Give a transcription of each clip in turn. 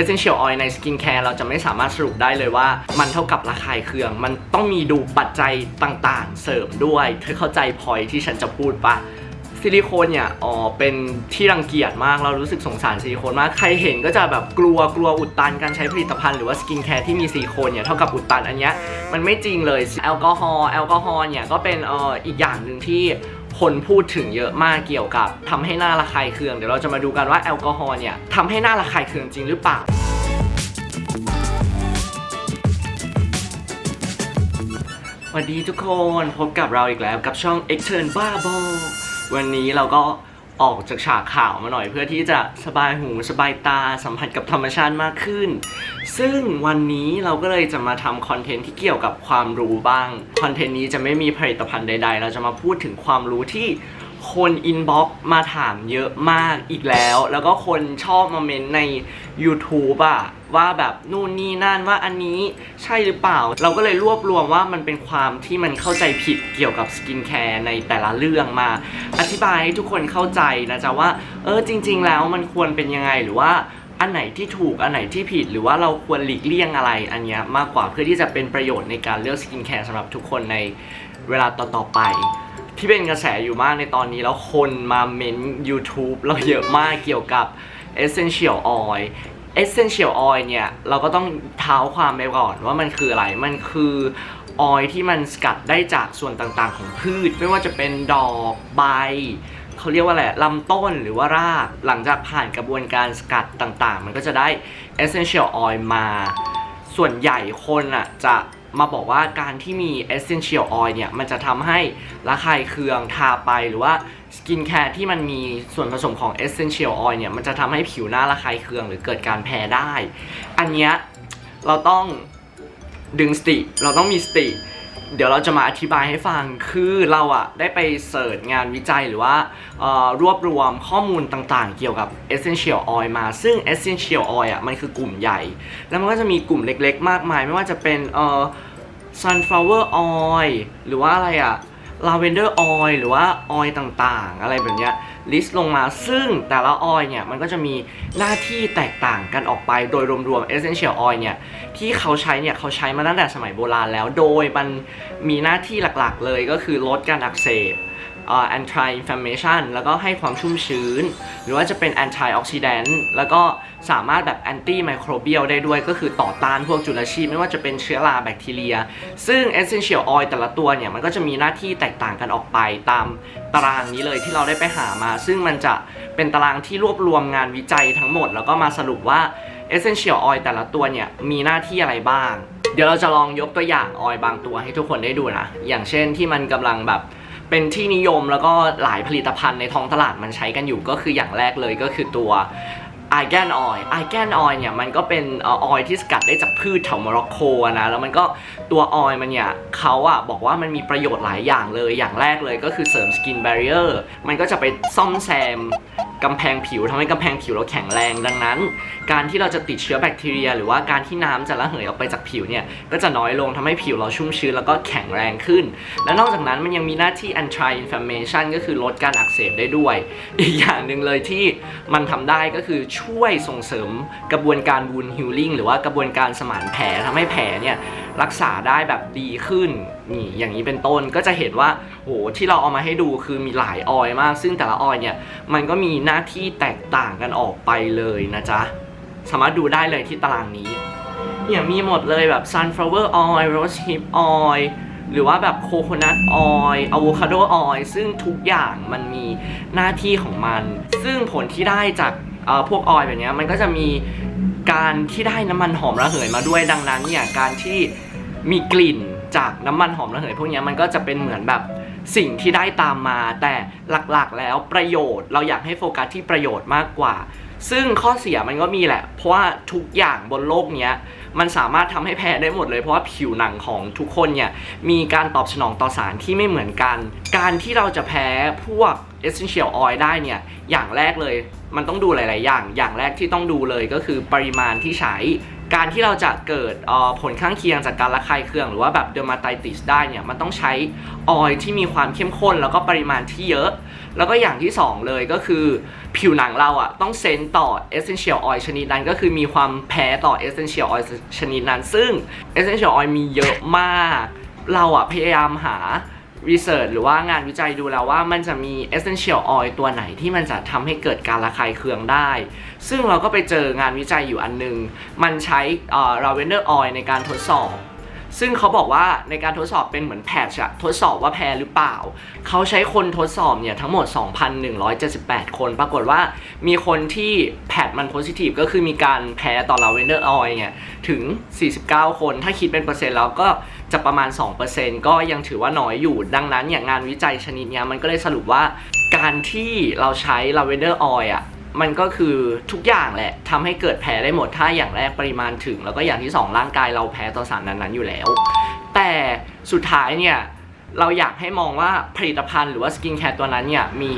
Essential Oil ใน Skin Care เราจะไม่สามารถสรุปได้เลยว่า มันเท่ากับระคายเคือง มันต้องมีดูปัจจัยต่างๆ เสริมด้วย เธอเข้าใจพอยที่ฉันจะพูดปะซิลิโคนเนี่ยอ๋อเป็นที่รังเกียจมากเรารู้สึกสงสารซิลิโคนมาก ใครเห็นก็จะแบบกลัวกลัวอุดตันการใช้ผลิตภัณฑ์หรือว่าสกินแคร์ที่มีซิลิโคนเนี่ยเท่ากับอุดตันอันเนี้ยมันไม่จริงเลยแอลกอฮอล์แอลกอฮอล์เนี่ยก็เป็นเอ่ออีกอย่างหนึ่งที่ คนพูดถึงเยอะมากเกี่ยวกับทำให้หน้าระคายเคือง เดี๋ยวเราจะมาดูกันว่าแอลกอฮอล์เนี่ยทำให้หน้าระคายเคืองจริงหรือเปล่าสวัสดีทุกคนพบกับเราอีกแล้วกับช่อง X t e r n บ้าบอวันนี้เราก็ ออกจากฉากข่าวมาหน่อย เพื่อที่จะสบายหูสบายตาสัมผัสกับธรรมชาติมากขึ้น ซึ่งวันนี้เราก็เลยจะมาทำคอนเทนต์ที่เกี่ยวกับความรู้บ้าง คอนเทนต์นี้จะไม่มีผลิตภัณฑ์ใดๆ เราจะมาพูดถึงความรู้ที่ คนอินบ็อกมาถามเยอะมากอีกแล้ว แล้วก็คนชอบมาเมนใน YouTube อะว่าแบบนู่นนี่นั่นว่าอันนี้ใช่หรือเปล่า เราก็เลยรวบรวมว่ามันเป็นความที่มันเข้าใจผิดเกี่ยวกับสกินแคร์ในแต่ละเรื่องมา อธิบายให้ทุกคนเข้าใจนะจ๊ะว่า เออจริง ๆ แล้วมันควรเป็นยังไงหรือว่าอันไหนที่ถูกอันไหนที่ผิดหรือว่าเราควรหลีกเลี่ยงอะไรอันเนี้ยมากกว่าเพื่อที่จะเป็นประโยชน์ในการเลือกสกินแคร์สำหรับทุกคนในเวลาต่อๆไป ที่เป็นกระแสอยู่มากในตอนนี้แล้วคนมาเม้น YouTube เราเยอะมากเกี่ยวกับ Essential Oil Essential Oil เนี่ยเราก็ต้องเท้าความไปก่อนว่ามันคืออะไร มันคือออยที่มันสกัดได้จากส่วนต่างๆ ของพืช ไม่ว่าจะเป็นดอกใบเขาเรียกว่าอะไรลำต้นหรือว่าราก หลังจากผ่านกระบวนการสกัดต่างๆ มันก็จะได้ Essential Oil มา ส่วนใหญ่คนอะจะ มาบอกว่าการที่มี essential oil เนี่ย มันจะทำให้ระคายเคืองทาไปหรือว่าสกินแคร์ที่มันมีส่วนผสมของ essential oil เนี่ย มันจะทำให้ผิวหน้าระคายเคืองหรือเกิดการแพ้ได้ อันเนี้ยเราต้องดึงสติ เราต้องมีสติ เดี๋ยวเราจะมาอธิบายให้ฟัง คือเราอะได้ไปเสิร์ชงานวิจัยหรือว่ารวบรวมข้อมูลต่างๆ เกี่ยวกับ essential oil มา ซึ่ง essential oil อะมันคือกลุ่มใหญ่ แล้วมันก็จะมีกลุ่มเล็กๆ มากมาย ไม่ว่าจะเป็นเอ่อ sunflower oil หรือว่าอะไรอะ ลาเวนเดอร์ออยหรือว่าออยต่างๆ อะไรแบบเนี้ยลิสต์ลงมาซึ่งแต่ละออยเนี่ยมันก็จะมีหน้าที่แตกต่างกันออกไปโดยรวมๆ essential oil เนี่ยที่เขาใช้เนี่ยเขาใช้มาตั้งแต่สมัยโบราณแล้ว โดยมันมีหน้าที่หลักๆเลยก็คือลดการอักเสบ anti inflammation แล้วก็ให้ความชุ่มชื้น หรือว่าจะเป็น anti oxidant แล้วก็สามารถแบบ anti microbial ได้ด้วย ก็คือต่อต้านพวกจุลชีพไม่ว่าจะเป็นเชื้อราแบคทีเรีย ซึ่ง essential oil แต่ละตัวเนี่ย มันก็จะมีหน้าที่แตกต่างกันออกไปตามตารางนี้เลยที่เราได้ไปหามา ซึ่งมันจะเป็นตารางที่รวบรวมงานวิจัยทั้งหมด แล้วก็มาสรุปว่า essential oil แต่ละตัวเนี่ยมีหน้าที่อะไรบ้าง เดี๋ยวเราจะลองยกตัวอย่างออยบางตัวให้ทุกคนได้ดูนะ อย่างเช่นที่มันกำลังแบบ เป็นที่นิยมแล้วก็หลายผลิตภัณฑ์ในท้องตลาดมันใช้กันอยู่ก็คืออย่างแรกเลยก็คือตัวไอแกนออยไอแกนออยเนี่ยมันก็เป็นออยที่สกัดได้จากพืชแถวโมร็อกโกนะแล้วมันก็ตัวออยมันเนี่ยเขาอะบอกว่ามันมีประโยชน์หลายอย่างเลยอย่างแรกเลยก็คือเสริมสกินแบร r เออร์มันก็จะไปซ่อมแซม กำแพงผิวทำให้กำแพงผิวเราแข็งแรงดังนั้น การที่เราจะติดเชื้อแบคทีเรีย หรือว่าการที่น้ำจะระเหยออกไปจากผิวเนี่ยก็จะน้อยลงทำให้ผิวเราชุ่มชื้นแล้วก็แข็งแรงขึ้น และนอกจากนั้นมันยังมีหน้าที่ anti inflammation ก็คือลดการอักเสบได้ด้วย อีกอย่างหนึ่งเลยที่มันทำได้ก็คือช่วยส่งเสริมกระบวนการ wound healing หรือว่ากระบวนการสมานแผลทำให้แผลเนี่ย รักษาได้แบบดีขึ้นนี่อย่างนี้เป็นต้นก็จะเห็นว่าโหที่เราเอามาให้ดูคือมีหลายออยมาก ซึ่งแต่ละออยเนี่ยมันก็มีหน้าที่แตกต่างกันออกไปเลยนะจ๊ะ สามารถดูได้เลยที่ตารางนี้เนี่ยมีหมดเลยแบบ sunflower oil rose hip oil หรือว่าแบบ coconut oil avocado oil ซึ่งทุกอย่างมันมีหน้าที่ของมัน ซึ่งผลที่ได้จากเอ่อพวกออยล์แบบนี้มันก็จะมีการที่ได้น้ำมันหอมระเหยมาด้วยดังนั้นเนี่ยการที่ มีกลิ่นจากน้ำมันหอมระเหยพวกนี้มันก็จะเป็นเหมือนแบบสิ่งที่ได้ตามมา แต่หลักๆแล้วประโยชน์ เราอยากให้โฟกัสที่ประโยชน์มากกว่า ซึ่งข้อเสียมันก็มีแหละ เพราะว่าทุกอย่างบนโลกนี้มันสามารถทำให้แพ้ได้หมดเลยเพราะว่าผิวหนังของทุกคนเนี่ยมีการตอบสนองต่อสารที่ไม่เหมือนกัน การที่เราจะแพ้พวก essential oil ได้เนี่ยอย่างแรกเลย มันต้องดูหลาย ๆ อย่าง อย่างแรกที่ต้องดูเลยก็คือปริมาณที่ใช้ การที่เราจะเกิดออผลข้างเคียงจากการระคายเคืองหรือว่าแบบเดอร์มาไตติสได้เนี่ยมันต้องใช้ออยล์ที่มีความเข้มข้นแล้วก็ปริมาณที่เยอะ แล้วก็อย่างที่สองเลยก็คือ ผิวหนังเราอะต้องเซนต่อ essential oil ชนิดนั้นก็คือมีความแพ้ต่อ essential oil ชนิดนั้น ซึ่ง essential oil มีเยอะมาก เราอะพยายามหา รีเสิร์ชหรือว่างานวิจัยดูแล้วว่ามันจะมี essential oil ตัวไหนที่มันจะทำให้เกิดการระคายเคืองได้ ซึ่งเราก็ไปเจองานวิจัยอยู่อันนึง มันใช้เอ่อ lavender oil ในการทดสอบ ซึ่งเขาบอกว่าในการทดสอบเป็นเหมือนแพทชอะทดสอบว่าแพ้หรือเปล่า เขาใช้คนทดสอบเนี่ยทั้งหมด 2,178 คน ปรากฏว่ามีคนที่แพทมันโพซิทีฟก็คือมีการแพ้ต่อ lavender oil เนี่ยถึง 49 คน ถ้าคิดเป็นเปอร์เซ็นต์แล้วก็จะประมาณ 2%ก็ยังถือว่าน้อยอยู่ ดังนั้นเนี่ยงานวิจัยชนิดเนี้ยมันก็เลยสรุปว่าการที่เราใช้ lavender oil อะ มันก็คือทุกอย่างแหละทำให้เกิดแพ้ได้หมดถ้าอย่างแรกปริมาณถึง แล้วก็อย่างที่สองร่างกายเราแพ้ต่อสารนั้นๆอยู่แล้ว แต่สุดท้ายเนี่ย เราอยากให้มองว่าผลิตภัณฑ์หรือว่าสกินแคร์ตัวนั้นเนี่ยมี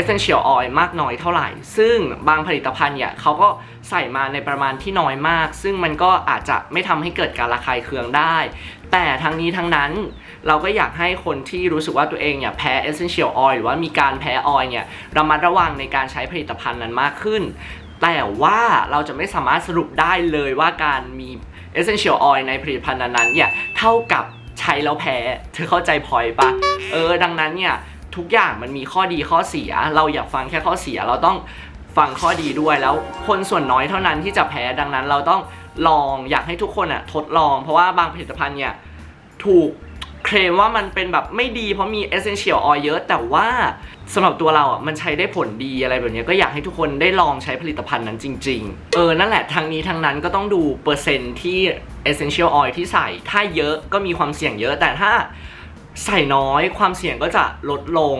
essential oil มากน้อยเท่าไหร่ ซึ่งบางผลิตภัณฑ์เนี่ยเขาก็ใส่มาในประมาณที่น้อยมาก ซึ่งมันก็อาจจะไม่ทำให้เกิดการระคายเคืองได้ แต่ทั้งนี้ทั้งนั้นเราก็อยากให้คนที่รู้สึกว่าตัวเองเนี่ยแพ้ essential oil หรือว่ามีการแพ้ออยล์เนี่ยระมัดระวังในการใช้ผลิตภัณฑ์นั้นมากขึ้น แต่ว่าเราจะไม่สามารถสรุปได้เลยว่าการมี essential oil ในผลิตภัณฑ์นั้นๆเนี่ยเท่ากับ ใช้แล้วแพ้ เธอเข้าใจพอยปะเออ ดังนั้นเนี่ย ทุกอย่างมันมีข้อดีข้อเสีย เราอยากฟังแค่ข้อเสียเราต้องฟังข้อดีด้วยแล้วคนส่วนน้อยเท่านั้นที่จะแพ้ดังนั้นเราต้องลองอยากให้ทุกคนอะทดลอง เพราะว่าบางผลิตภัณฑ์เนี่ยถูก เคลมว่ามันเป็นแบบไม่ดีเพราะมี essential oil เยอะ แต่ว่าสำหรับตัวเราอะมันใช้ได้ผลดีอะไรแบบนี้ก็อยากให้ทุกคนได้ลองใช้ผลิตภัณฑ์นั้นจริง ๆ เออ นั่นแหละทางนี้ทางนั้นก็ต้องดูเปอร์เซ็นต์ที่ essential oil ที่ใส่ ถ้าเยอะก็มีความเสี่ยงเยอะแต่ถ้าใส่น้อยความเสี่ยงก็จะลดลง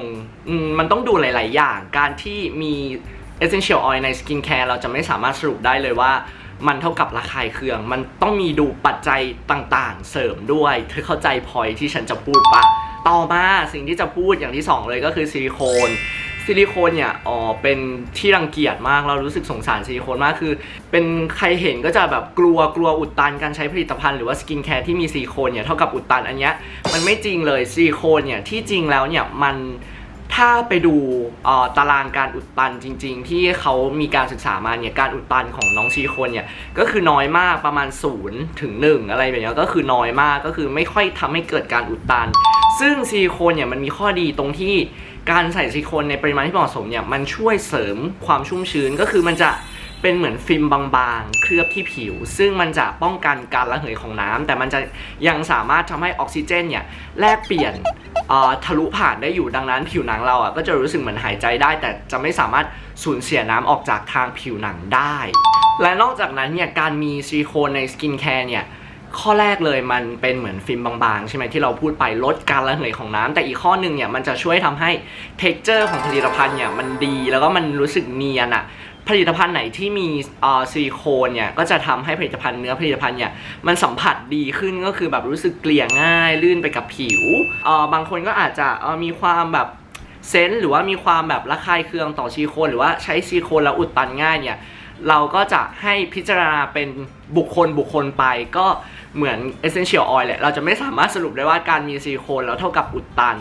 มมันต้องดูหลาย ๆ อย่าง การที่มี essential oil ใน skin care เราจะไม่สามารถสรุปได้เลยว่า มันเท่ากับระคายเคือง มันต้องมีดูปัจจัยต่างๆ เสริมด้วย เธอเข้าใจพอยที่ฉันจะพูดปะต่อมาสิ่งที่จะพูดอย่างที่สองเลยก็คือซิลิโคนซิลิโคนเนี่ยอ๋อเป็นที่รังเกียจมาก เรารู้สึกสงสารซิลิโคนมากคือ เป็นใครเห็นก็จะแบบกลัวกลัวอุดตันการใช้ผลิตภัณฑ์หรือว่าสกินแคร์ที่มีซิลิโคนเนี่ยเท่ากับอุดตันอันเนี้ยมันไม่จริงเลยซิลิโคนเนี่ยที่จริงแล้วเนี่ยมัน ถ้าไปดูตารางการอุดตันจริง ๆ ที่เขามีการศึกษามาเนี่ยการอุดตันของน้องซีโคนเนี่ยก็คือน้อยมากประมาณ0ถึง1อะไรแบบนี้ก็คือน้อยมากก็คือไม่ค่อยทำให้เกิดการอุดตัน ซึ่งซีโคนเนี่ยมันมีข้อดีตรงที่การใส่ซีโคนในปริมาณที่เหมาะสมเนี่ยมันช่วยเสริมความชุ่มชื้นก็คือมันจะ เป็นเหมือนฟิล์มบางๆ เคลือบที่ผิว ซึ่งมันจะป้องกันการระเหยของน้ำแต่มันจะยังสามารถทำให้ออกซิเจนเนี่ยแลกเปลี่ยนทะลุผ่านได้อยู่ดังนั้นผิวหนังเราอะก็จะรู้สึกเหมือนหายใจได้ แต่จะไม่สามารถสูญเสียน้ำออกจากทางผิวหนังได้ และนอกจากนั้นเนี่ยการมีซิลิโคนในสกินแคร์เนี่ยข้อแรกเลยมันเป็นเหมือนฟิล์มบางๆ ใช่ไหมที่เราพูดไปลดการระเหยของน้ำแต่อีกข้อหนึ่งเนี่ยมันจะช่วยทำให้ t e x t อร์ของผลิตภัณฑ์เนี่ยมันดีแล้วก็มันรู้สึกเนียนอะ ผลิตภัณฑ์ไหนที่มีอ่อซิลิโคนเนี่ยก็จะทำให้ผลิตภัณฑ์เนื้อผลิตภัณฑ์เนี่ยมันสัมผัสดีขึ้นก็คือแบบรู้สึกเกลี่ยง่ายลื่นไปกับผิวบางคนก็อาจจะมีความแบบเซนส์หรือว่ามีความแบบระคายเคืองต่อซิลิโคน หรือว่าใช้ซิลิโคนแล้วอุดตันง่ายเนี่ยเราก็จะให้พิจารณาเป็นบุคคลบุคคลไปก็เหมือน essential oil แหละเราจะไม่สามารถสรุปได้ว่าการมีซิลิโคนแล้วเท่ากับอุดตัน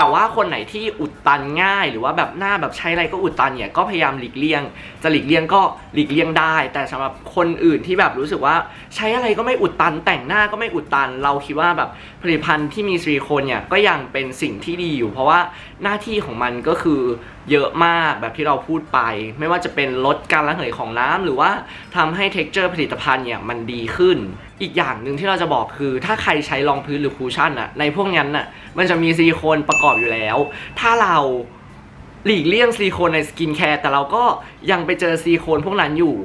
แต่ว่าคนไหนที่อุดตันง่าย หรือว่าแบบหน้าแบบใช้อะไรก็อุดตันเนี่ยก็พยายามหลีกเลี่ยง จะหลีกเลี่ยงก็หลีกเลี่ยงได้ แต่สำหรับคนอื่นที่แบบรู้สึกว่าใช้อะไรก็ไม่อุดตัน แต่งหน้าก็ไม่อุดตัน เราคิดว่าแบบผลิตภัณฑ์ที่มีซิลิโคนเนี่ยก็ยังเป็นสิ่งที่ดีอยู่ เพราะว่า หน้าที่ของมันก็คือเยอะมากแบบที่เราพูดไป ไม่ว่าจะเป็นลดการระเหยของน้ำหรือว่าทำให้ texture ผลิตภัณฑ์เนี่ยมันดีขึ้น อีกอย่างหนึ่งที่เราจะบอกคือ ถ้าใครใช้รองพื้นหรือคูชั่นอะในพวกนั้นอะมันจะมีซิลิโคนประกอบอยู่แล้ว ถ้าเราหลีกเลี่ยงซิลิโคนในสกินแคร์แต่เราก็ยังไปเจอซิลิโคนพวกนั้นอยู่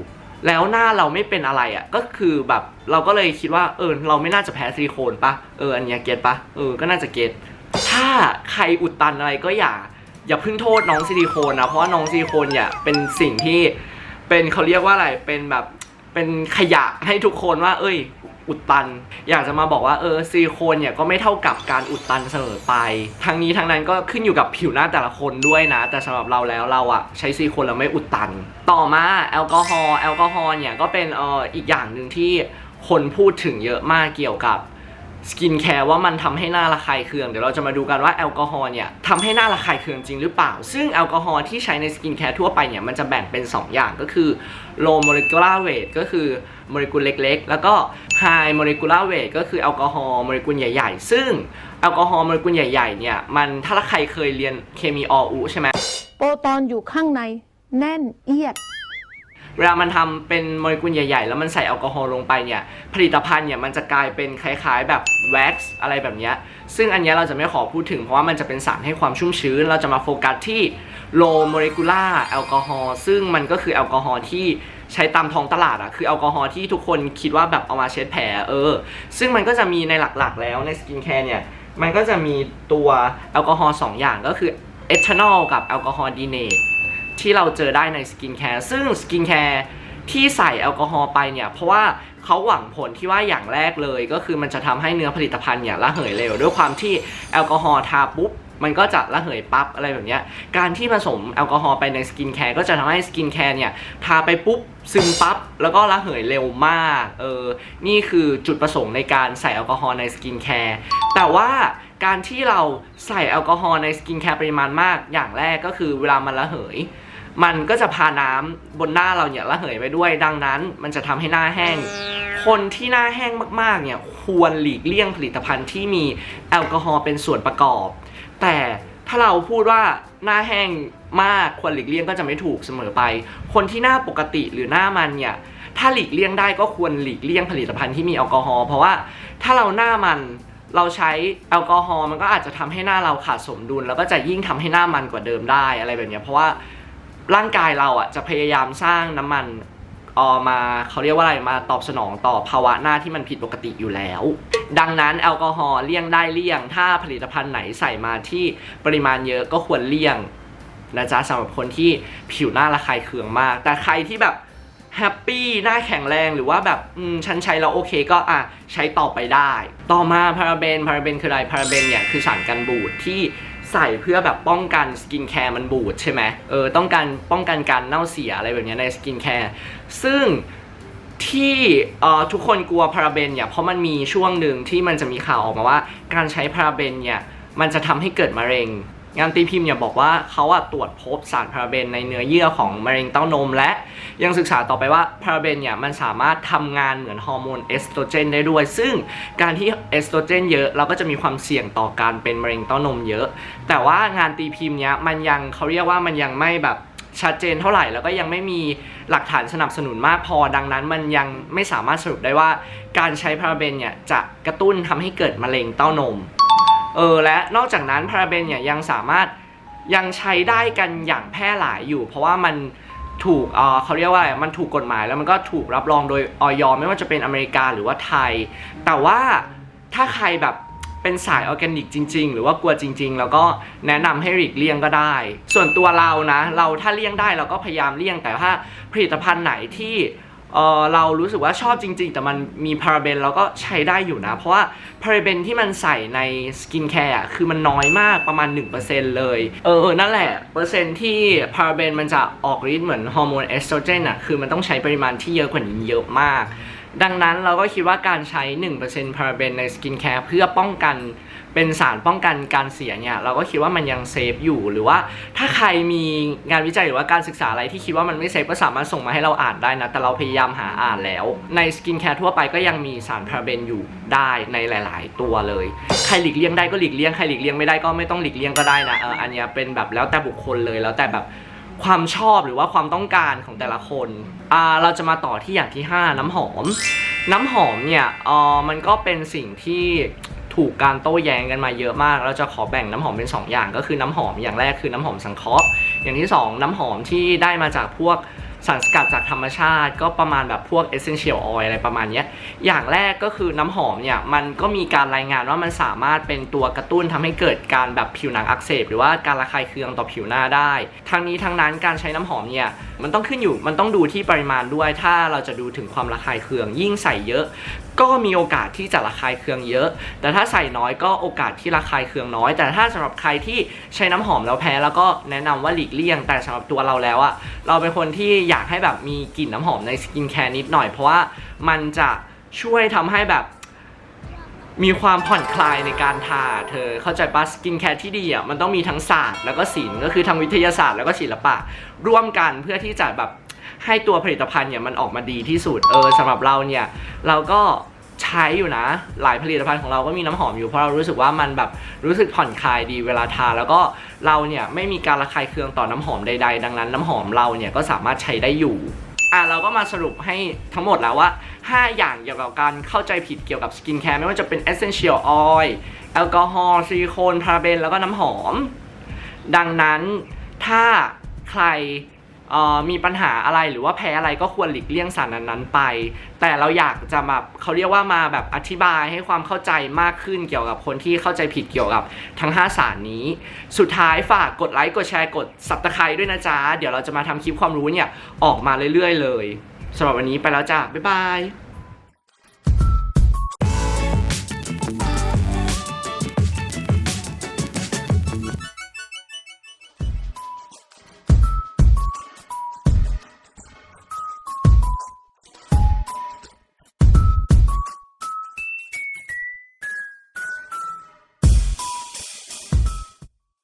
แล้วหน้าเราไม่เป็นอะไรอะ่ะก็คือแบบเราก็เลยคิดว่าเออเราไม่น่าจะแพ้ซิลิโคนปะเอออันเนี้ยเก็ตปะเออก็น่าจะเก็ต ถ้าใครอุดตันอะไรก็อย่า อย่าเพิ่งโทษน้องซิลิโคนนะเพราะว่าน้องซิลิโคนเนี่ยเป็นสิ่งที่เป็นเขาเรียกว่าอะไรเป็นแบบเป็นขยะให้ทุกคนว่า เอ้ย อุดตัน อยากจะมาบอกว่าเออซิลิโคนเนี่ยก็ไม่เท่ากับการอุดตันเสมอไป ทั้งนี้ทั้งนั้นก็ขึ้นอยู่กับผิวหน้าแต่ละคนด้วยนะ แต่สำหรับเราแล้วเราอะใช้ซิลิโคนแล้วไม่อุดตัน ต่อมาแอลกอฮอล์แอลกอฮอล์เนี่ยก็เป็นเอออีกอย่างหนึ่งที่คนพูดถึงเยอะมากเกี่ยวกับ สกินแคร์ว่ามันทำให้หน้าระคายเคือง เดี๋ยวเราจะมาดูกันว่าแอลกอฮอล์เนี่ยทำให้หน้าระคายเคืองจริงหรือเปล่า ซึ่งแอลกอฮอล์ที่ใช้ในสกินแคร์ทั่วไปเนี่ยมันจะแบ่งเป็น 2 อย่างก็คือ low molecular weight ก็คือโมเลกุลเล็กๆ แล้วก็ high molecular weight ก็คือแอลกอฮอล์โมเลกุลใหญ่ๆ ซึ่งแอลกอฮอล์โมเลกุลใหญ่ๆเนี่ยมันถ้าใครเคยเรียนเคมีออุใช่ไหมโปรตอนอยู่ข้างในแน่นเอียด เวลามันทำเป็นโมเลกุลใหญ่ ๆ แล้วมันใส่แอลกอฮอล์ลงไปเนี่ยผลิตภัณฑ์เนี่ยมันจะกลายเป็นคล้าย ๆ แบบแว็กซ์อะไรแบบนี้ซึ่งอันเนี้ยเราจะไม่ขอพูดถึงเพราะว่ามันจะเป็นสารให้ความชุ่มชื้น เราจะมาโฟกัสที่ low molecular แอลกอฮอล์ซึ่งมันก็คือแอลกอฮอล์ที่ใช้ตามท้องตลาดอะคือแอลกอฮอล์ที่ทุกคนคิดว่าแบบเอามาเช็ดแผลเออ ซึ่งมันก็จะมีในหลักๆ แล้วในสกินแคร์เนี่ยมันก็จะมีตัวแอลกอฮอล์สองอย่างก็คือเอทานอลกับแอลกอฮอล์ดีเนต ที่เราเจอได้ในสกินแคร์ซึ่งสกินแคร์ที่ใส่แอลกอฮอล์ไปเนี่ย เพราะว่าเขาหวังผลที่ว่าอย่างแรกเลย ก็คือมันจะทำให้เนื้อผลิตภัณฑ์เนี่ยระเหยเร็ว ด้วยความที่แอลกอฮอล์ทาปุ๊บมันก็จะระเหยปั๊บอะไรแบบเนี้ยการที่ผสมแอลกอฮอล์ไปในสกินแคร์ก็จะทำให้สกินแคร์เนี่ยทาไปปุ๊บซึมปั๊บแล้วก็ระเหยเร็วมาก เออ นี่คือจุดประสงค์ในการใส่แอลกอฮอล์ในสกินแคร์แต่ว่าการที่เราใส่แอลกอฮอล์ในสกินแคร์ปริมาณมาก อย่างแรกก็คือเวลามันระเหย มันก็จะพาน้ำบนหน้าเราเนี่ยระเหยไปด้วย ดังนั้นมันจะทำให้หน้าแห้ง คนที่หน้าแห้งมากๆเนี่ยควรหลีกเลี่ยงผลิตภัณฑ์ที่มีแอลกอฮอล์เป็นส่วนประกอบ แต่ถ้าเราพูดว่าหน้าแห้งมากควรหลีกเลี่ยงก็จะไม่ถูกเสมอไป คนที่หน้าปกติหรือหน้ามันเนี่ยถ้าหลีกเลี่ยงได้ก็ควรหลีกเลี่ยงผลิตภัณฑ์ที่มีแอลกอฮอล์เพราะว่าถ้าเราหน้ามันเราใช้แอลกอฮอล์มันก็อาจจะทำให้หน้าเราขาดสมดุล แล้วก็จะยิ่งทำให้หน้ามันกว่าเดิมได้อะไรแบบเนี้ยเพราะว่า ร่างกายเราอะจะพยายามสร้างน้ำมันออกมาเขาเรียกว่าอะไรมาตอบสนองต่อภาวะหน้าที่มันผิดปกติอยู่แล้ว ดังนั้นแอลกอฮอล์เลี่ยงได้เลี่ยง ถ้าผลิตภัณฑ์ไหนใส่มาที่ปริมาณเยอะก็ควรเลี่ยงนะจ๊ะสำหรับคนที่ผิวหน้าระคายเคืองมาก แต่ใครที่แบบแฮปปี้หน้าแข็งแรงหรือว่าแบบอืมฉันใช้แล้วโอเคก็อะใช้ต่อไปได้ ต่อมาพาราเบนพาราเบนคืออะไรพาราเบนเนี่ยคือสารกันบูดที่ ใส่เพื่อแบบป้องกันสกินแคร์มันบูดใช่ไหมเออต้องการป้องกันการเน่าเสียอะไรแบบนี้ในสกินแคร์ซึ่งที่เอ่อทุกคนกลัวพาราเบนเนี่ยเพราะมันมีช่วงหนึ่งที่มันจะมีข่าวออกมาว่า การใช้พาราเบนเนี่ยมันจะทำให้เกิดมะเร็ง งานตีพิมพ์เนี่ยบอกว่าเขาอะตรวจพบสารพาราเบนในเนื้อเยื่อของมะเร็งเต้านม และยังศึกษาต่อไปว่าพาราเบนเนี่ยมันสามารถทำงานเหมือนฮอร์โมนเอสโตรเจนได้ด้วย ซึ่งการที่เอสโตรเจนเยอะเราก็จะมีความเสี่ยงต่อการเป็นมะเร็งเต้านมเยอะ แต่ว่างานตีพิมพ์เนี้ยมันยังเขาเรียกว่ามันยังไม่แบบชัดเจนเท่าไหร่แล้วก็ยังไม่มีหลักฐานสนับสนุนมากพอดังนั้นมันยังไม่สามารถสรุปได้ว่า การใช้พาราเบนเนี่ยจะกระตุ้นทำให้เกิดมะเร็งเต้านม เออและนอกจากนั้นพาราเบนเนี่ยยังสามารถยังใช้ได้กันอย่างแพร่หลายอยู่ เพราะว่ามันถูกเออเขาเรียกว่าอะไรมันถูกกฎหมายแล้วมันก็ถูกรับรองโดยออยไม่ว่าจะเป็นอเมริกาหรือว่าไทย แต่ว่าถ้าใครแบบเป็นสายออร์แกนิกจริง ๆ หรือว่ากลัวจริง ๆ แล้วก็แนะนำให้หลีกเลี่ยงก็ได้ ส่วนตัวเรานะ เราถ้าเลี่ยงได้เราก็พยายามเลี่ยงแต่ถ้าผลิตภัณฑ์ไหนที่ เออเรารู้สึกว่าชอบจริง ๆ แต่มันมีพาราเบนเราก็ใช้ได้อยู่นะ เพราะว่าพาราเบนที่มันใส่ในสกินแคร์คือมันน้อยมากประมาณ 1%เลยเออเออ นั่นแหละ เปอร์เซ็นต์ที่พาราเบนมันจะออกฤทธิ์เหมือนฮอร์โมนเอสโตรเจนอะคือมันต้องใช้ปริมาณที่เยอะกว่านี้เยอะมาก ดังนั้นเราก็คิดว่าการใช้ 1%พาราเบนในสกินแคร์เพื่อป้องกัน เป็นสารป้องกันการเสียเนี่ยเราก็คิดว่ามันยังเซฟอยู่ หรือว่าถ้าใครมีงานวิจัยหรือว่าการศึกษาอะไรที่คิดว่ามันไม่เซฟก็สามารถส่งมาให้เราอ่านได้นะ แต่เราพยายามหาอ่านแล้ว ในสกินแคร์ทั่วไปก็ยังมีสารพาราเบนอยู่ได้ในหลาย ๆ ตัวเลย ใครหลีกเลี่ยงได้ก็หลีกเลี่ยงใครหลีกเลี่ยงไม่ได้ก็ไม่ต้องหลีกเลี่ยงก็ได้นะเอออันนี้เป็นแบบแล้วแต่บุคคลเลยแล้วแต่แบบความชอบหรือว่าความต้องการของแต่ละคนอ่าเราจะมาต่อที่อย่างที่ 5 น้ำหอม น้ำหอมเนี่ยเออมันก็เป็นสิ่งที่ ถูกการโต้แย้งกันมาเยอะมาก เราจะขอแบ่งน้ำหอมเป็น 2 อย่าง ก็คือน้ำหอมอย่างแรกคือน้ำหอมสังเคราะห์อย่างที่ 2 น้ำหอมที่ได้มาจากพวก สารสกัดจากธรรมชาติ ก็ประมาณแบบพวก essential oil อะไรประมาณนี้อย่างแรกก็คือน้ำหอมเนี่ยมันก็มีการรายงานว่ามันสามารถเป็นตัวกระตุ้นทำให้เกิดการแบบผิวหนังอักเสบ หรือว่าการระคายเคืองต่อผิวหน้าได้ ทั้งนี้ทั้งนั้นการใช้น้ำหอมเนี่ยมันต้องขึ้นอยู่มันต้องดูที่ปริมาณด้วย ถ้าเราจะดูถึงความระคายเคือง ยิ่งใส่เยอะ ก็มีโอกาสที่จะระคายเคืองเยอะ แต่ถ้าใส่น้อยก็โอกาสที่ระคายเคืองน้อย แต่ถ้าสำหรับใครที่ใช้น้ำหอมแล้วแพ้ แล้วก็แนะนำว่าหลีกเลี่ยง แต่สำหรับตัวเราแล้วอะเราเป็นคนที่อยากให้แบบมีกลิ่นน้ำหอมในสกินแคร์นิดหน่อย เพราะว่ามันจะช่วยทำให้แบบมีความผ่อนคลายในการทา เธอเข้าใจปะสกินแคร์ที่ดีอะมันต้องมีทั้งศาสตร์แล้วก็ศิลป์ก็คือทั้งวิทยาศาสตร์แล้วก็ศิลปะ ร่วมกันเพื่อที่จะแบบให้ตัวผลิตภัณฑ์เนี่ยมันออกมาดีที่สุดเออสำหรับเราเนี่ยเราก็ ใช้อยู่นะ หลายผลิตภัณฑ์ของเราก็มีน้ำหอมอยู่เพราะเรารู้สึกว่ามันแบบรู้สึกผ่อนคลายดีเวลาทา แล้วก็เราเนี่ยไม่มีการระคายเคืองต่อน้ำหอมใด ๆ ดังนั้นน้ำหอมเราเนี่ยก็สามารถใช้ได้อยู่อะเราก็มาสรุปให้ทั้งหมดแล้วว่า 5 อย่างเกี่ยวกับการเข้าใจผิดเกี่ยวกับสกินแคร์ไม่ว่าจะเป็น essential oil แอลกอฮอล์ซิลิโคนพาราเบนแล้วก็น้ำหอม ดังนั้นถ้าใคร มีปัญหาอะไรหรือว่าแพ้อะไรก็ควรหลีกเลี่ยงสารนั้นๆไป แต่เราอยากจะแบบเขาเรียกว่ามาแบบอธิบายให้ความเข้าใจมากขึ้นเกี่ยวกับคนที่เข้าใจผิดเกี่ยวกับทั้ง 5 สารนี้ สุดท้ายฝากกดไลค์กดแชร์กดสับตะไคร้ด้วยนะจ๊ะ เดี๋ยวเราจะมาทำคลิปความรู้เนี่ยออกมาเรื่อยๆเลยสำหรับวันนี้ไปแล้วจ้ะบ๊ายบาย